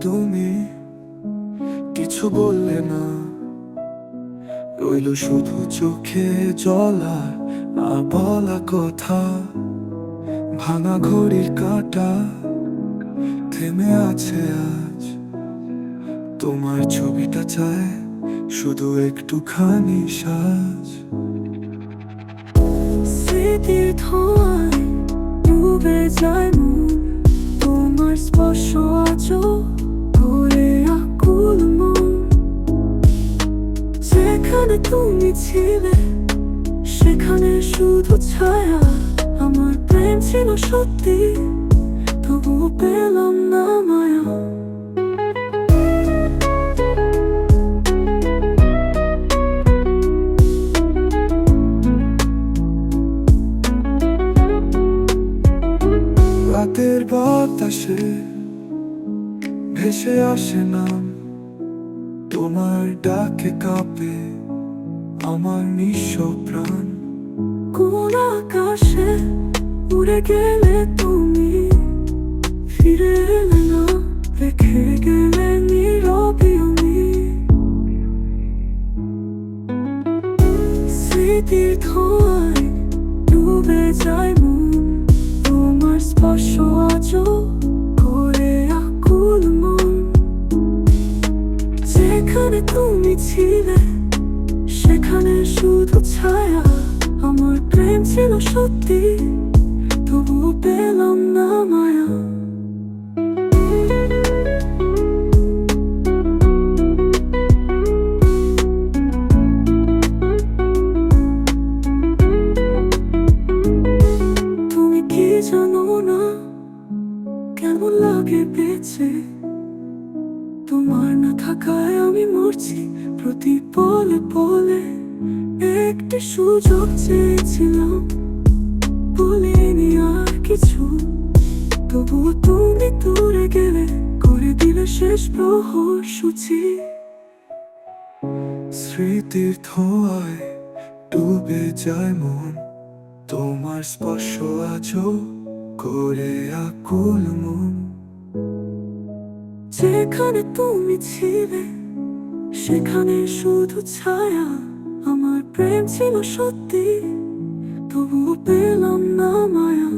তুমি কিছু বললে না। রইল শুধু চোখে জলা না বলা কথা। ভাঙা ঘড়ির কাটা থেমে আছে আজ। তোমার ছবিটা চায় শুধু একটুখানি সাজ। স্মৃতির ধোঁয়ায় ডুবে যায় ছিলে সেখানে শুধু ছায়া, আমার প্রেম ছিল সত্যি, তবুও পেলাম না মায়া। রাতের বাতাসে ভেসে আসে নাম, তোমার ডাকে কাঁপে। আমার নিঃস্ব প্রাণ। কোন আকাশে উড়ে গেলে তুমি ফিরে এলে না রেখে গেলে স্মৃতির ধোঁয়ায় ডুবে যায় মন, তোমার স্পর্শ আজও করে আকুল মন। যেখানে তুমি ছিলে সেখানে শুধু ছায়া, আমার প্রেম ছিল সত্যি, তবুও পেলাম না মায়া। তুমি কি জানো না কেমন লাগে বেঁচে? তোমার না থাকায় আমি মরছি। প্রতি পলে পলে একটি সুযোগ চেয়েছিলাম। বলিনি আর কিছু। তবুও তুমি দূরে গেলে করে দিলে শেষ প্রহর সূচি স্মৃতির ধোঁয়ায় ডুবে যায় মন। তোমার স্পর্শ আজও করে আকুল মন। যেখানে তুমি ছিলে সেখানে শুধু ছায়া আমার প্রেম ছিল সত্যি তবুও পেলাম না মায়া।